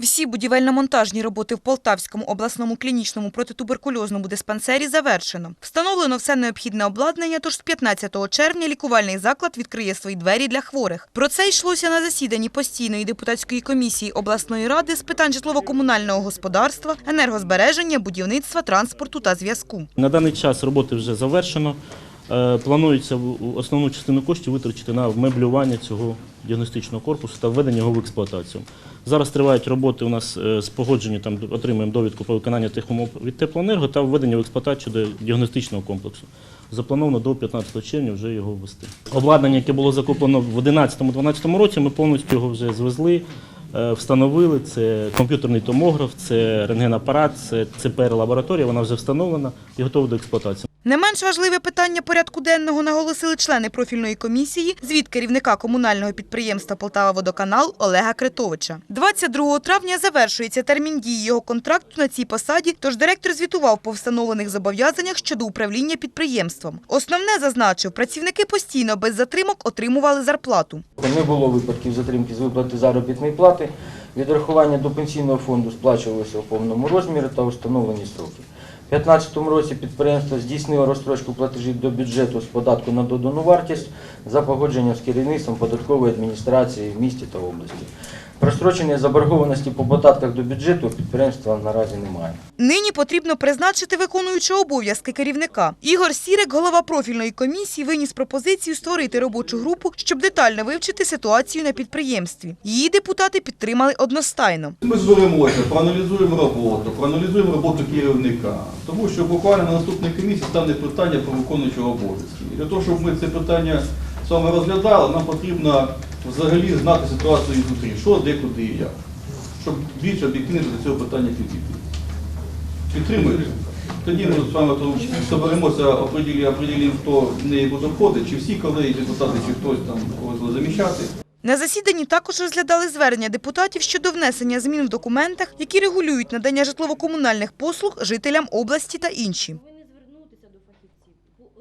Всі будівельно-монтажні роботи в Полтавському обласному клінічному протитуберкульозному диспансері завершено. Встановлено все необхідне обладнання, тож з 15 червня лікувальний заклад відкриє свої двері для хворих. Про це йшлося на засіданні постійної депутатської комісії обласної ради з питань житлово-комунального господарства, енергозбереження, будівництва, транспорту та зв'язку. На даний час роботи вже завершено. Е, Планується основну частину коштів витрачити на вмеблювання цього діагностичного корпусу та введення його в експлуатацію. Зараз тривають роботи у нас е, з погодження, там отримуємо довідку про виконання тих умов від теплоенерго та введення в експлуатацію до діагностичного комплексу. Заплановано до 15 червня вже його ввести. Обладнання, яке було закуплено в 2011-2012 році, ми повністю його вже звезли. е, Встановили це комп'ютерний томограф, це рентгенапарат, це ЦПР-лабораторія. Вона вже встановлена і готова до експлуатації. Не менш важливе питання порядку денного наголосили члени профільної комісії звіт керівника комунального підприємства «Полтава-Водоканал» Олега Критовича. 22 травня завершується термін дії його контракту на цій посаді, тож директор звітував по встановлених зобов'язаннях щодо управління підприємством. Основне зазначив, працівники постійно без затримок отримували зарплату. Не було випадків затримки з виплати заробітної плати. Відрахування до пенсійного фонду сплачувалося у повному розмірі та установлені строки. У 2015 році підприємство здійснило розстрочку платежів до бюджету з податку на додану вартість за погодженням з керівництвом податкової адміністрації в місті та області. Прострочення заборгованості по податках до бюджету підприємства наразі немає. Нині потрібно призначити виконуючого обов'язки керівника. Ігор Сірик, голова профільної комісії, виніс пропозицію створити робочу групу, щоб детально вивчити ситуацію на підприємстві. Її депутати підтримали одностайно. Ми зберемося, проаналізуємо роботу, проаналізуємо роботу керівника. Тому що буквально на наступній комісії стане питання про виконуючого обов'язки. Для того, щоб ми це питання з вами розглядали, нам потрібно взагалі знати ситуацію внутрі, що, де, куди і як. Щоб більш об'єктивно до цього питання підійти. Підтримуєте? Тоді ми з вами соберемося, оприділимо, хто в неї буде входити, чи всі колеги, депутати, чи хтось там когось заміщати. На засіданні також розглядали звернення депутатів щодо внесення змін в документах, які регулюють надання житлово-комунальних послуг жителям області та інші.